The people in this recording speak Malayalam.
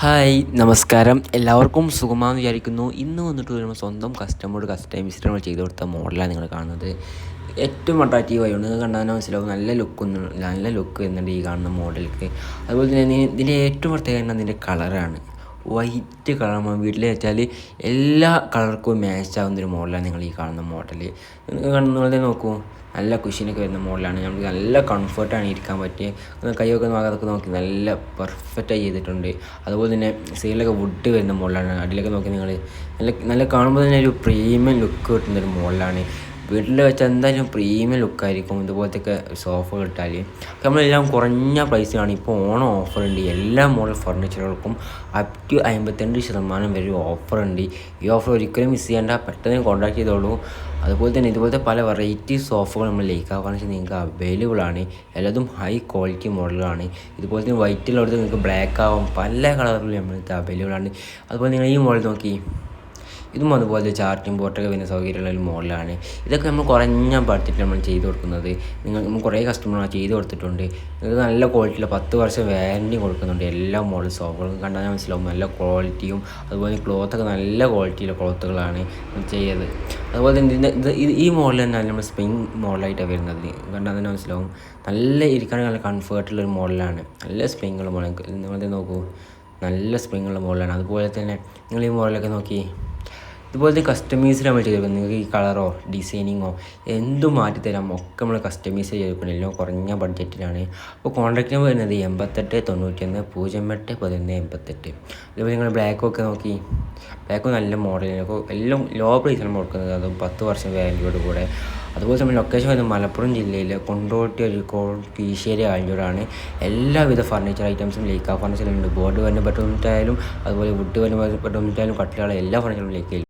ഹായ് നമസ്കാരം. എല്ലാവർക്കും സുഖമാണെന്ന് വിചാരിക്കുന്നു. ഇന്ന് വന്നിട്ട് വരുമ്പോൾ സ്വന്തം കസ്റ്റമറോട് കസ്റ്റമൈസ്ഡ് നമ്മൾ ചെയ്ത് കൊടുത്ത മോഡലാണ് നിങ്ങൾ കാണുന്നത്. ഏറ്റവും അട്രാക്റ്റീവ് ആയി നിങ്ങൾക്ക് കണ്ടാൽ മനസ്സിലാവും. നല്ല ലുക്ക് നല്ല ലുക്ക് വരുന്നുണ്ട് ഈ കാണുന്ന മോഡലിക്ക് അതുപോലെ തന്നെ ഇതിന്റെ ഏറ്റവും പ്രത്യേകത ഇതിന്റെ കളറാണ് വൈറ്റ് കളർ വീട്ടിൽ വെച്ചാൽ എല്ലാ കളർക്കും മാച്ച് ആവുന്ന ഒരു മോഡലാണ് നിങ്ങൾ ഈ കാണുന്ന മോഡൽ നിങ്ങൾ നോക്കൂ. നല്ല കുഷീനൊക്കെ വരുന്ന മോഡലാണ്. നമുക്ക് നല്ല കംഫർട്ടാണ് ഇരിക്കാൻ പറ്റിയ. കൈയൊക്കെ അതൊക്കെ നോക്കി നല്ല പെർഫെക്റ്റായി ചെയ്തിട്ടുണ്ട്. അതുപോലെ തന്നെ സൈഡിലൊക്കെ വുഡ് വരുന്ന മോഡലാണ്. അടിയിലൊക്കെ നോക്കി നിങ്ങൾ നല്ല നല്ല കാണുമ്പോൾ തന്നെ ഒരു പ്രീമിയം ലുക്ക് കിട്ടുന്ന ഒരു മോഡലാണ്. വീട്ടിൽ വെച്ചാൽ എന്തായാലും പ്രീമിയം ലുക്കായിരിക്കും ഇതുപോലത്തെ സോഫ കിട്ടാൽ നമ്മളെല്ലാം കുറഞ്ഞ പ്രൈസിലാണ് ഇപ്പോൾ ഓണം ഓഫർ ഉണ്ട്. എല്ലാ മോഡൽ ഫർണിച്ചറുകൾക്കും അപ് ടു അമ്പത്തിരണ്ട് ശതമാനം വരെ ഓഫർ ഉണ്ട്. ഈ ഓഫർ ഒരിക്കലും മിസ് ചെയ്യേണ്ട പെട്ടെന്ന് കോൺടാക്ട് ചെയ്തോളൂ. അതുപോലെ തന്നെ ഇതുപോലത്തെ പല വെറൈറ്റി സോഫകൾ നമ്മൾ ലേക്കാ ഫർണിച്ചർ നിങ്ങൾക്ക് അവൈലബിൾ ആണ്. എല്ലാതും ഹൈ ക്വാളിറ്റി മോഡലാണ് ഇതുപോലെ തന്നെ വൈറ്റിലുള്ളത് നിങ്ങൾക്ക് ബ്ലാക്ക് ആവും. പല കളറിലും നമ്മൾ അവൈലബിൾ ആണ്. അതുപോലെ നിങ്ങൾ ഈ മോഡൽ നോക്കി. ഇതും അതുപോലെ ചാർജിങ് പോർട്ടൊക്കെ വരുന്ന സൗകര്യമുള്ള ഒരു മോഡലാണ് ഇതൊക്കെ നമ്മൾ കുറഞ്ഞ ബഡ്ജറ്റിൽ നമ്മൾ ചെയ്ത് കൊടുക്കുന്നത്. നിങ്ങൾ നമ്മൾ കുറേ കസ്റ്റമർ ചെയ്ത് കൊടുത്തിട്ടുണ്ട്. നിങ്ങൾക്ക് നല്ല ക്വാളിറ്റിയുള്ള പത്ത് വർഷം വാരണ്ടി കൊടുക്കുന്നുണ്ട്. എല്ലാ മോഡൽ സോഫകളും കണ്ടാൽ മനസ്സിലാവും. നല്ല ക്വാളിറ്റിയും അതുപോലെ ക്ലോത്തൊക്കെ നല്ല ക്വാളിറ്റിയുള്ള ക്ലോത്തുകളാണ് ചെയ്തത് അതുപോലെ തന്നെ ഇത് ഈ മോഡൽ തന്നെയാണ് നമ്മൾ സ്പ്രിങ് മോഡലായിട്ടാണ് വരുന്നത്. കണ്ടാൽ തന്നെ മനസ്സിലാവും. നല്ല ഇരിക്കാൻ നല്ല കംഫർട്ടുള്ള ഒരു മോഡലാണ് നല്ല സ്പ്രിങ്ങുള്ള മോഡൽ നിങ്ങൾ നോക്കൂ. നല്ല സ്പ്രിങ്ങുള്ള മോഡലാണ് അതുപോലെ തന്നെ നിങ്ങൾ ഈ മോഡലൊക്കെ നോക്കി. ഇതുപോലത്തെ കസ്റ്റമൈസ് നമ്മൾ ചെയ്തു നിങ്ങൾക്ക് ഈ കളറോ ഡിസൈനിങ്ങോ എന്തും മാറ്റി തരാം. ഒക്കെ നമ്മൾ കസ്റ്റമൈസ് ചെയ്ത് എല്ലാം കുറഞ്ഞ ബഡ്ജറ്റിലാണ് അപ്പോൾ കോൺടാക്ട് നമ്പർ വരുന്നത് എൺപത്തെട്ട് തൊണ്ണൂറ്റൊന്ന് പൂജ്യം എട്ട് പതിനൊന്ന് എൺപത്തെട്ട്. അതുപോലെ നിങ്ങൾ ബ്ലാക്കൊക്കെ നോക്കി. ബ്ലാക്ക് നല്ല അപ്പോൾ എല്ലാം ലോ പ്രൈസാണ് കൊടുക്കുന്നത്. അതും പത്ത് വർഷം വാല്യൂടെ കൂടെ. അതുപോലെ തന്നെ ലൊക്കേഷൻ വരുന്നത് മലപ്പുറം ജില്ലയിലെ കൊണ്ടോട്ടി ഒരു കോൾ കീശ്ശേരി ആഴ്ചയോടാണ് എല്ലാവിധ ഫർണിച്ചർ ഐറ്റംസും ലേക്കാ ഫർണിച്ചറിലുണ്ട് ബോർഡ് വരുന്ന ബെഡ്റൂമിറ്റായാലും അതുപോലെ വുഡ് വരുന്ന ബെഡ്റൂമിറ്റായാലും കട്ടിലുള്ള എല്ലാ ഫർണിച്ചറും ലേക്ക്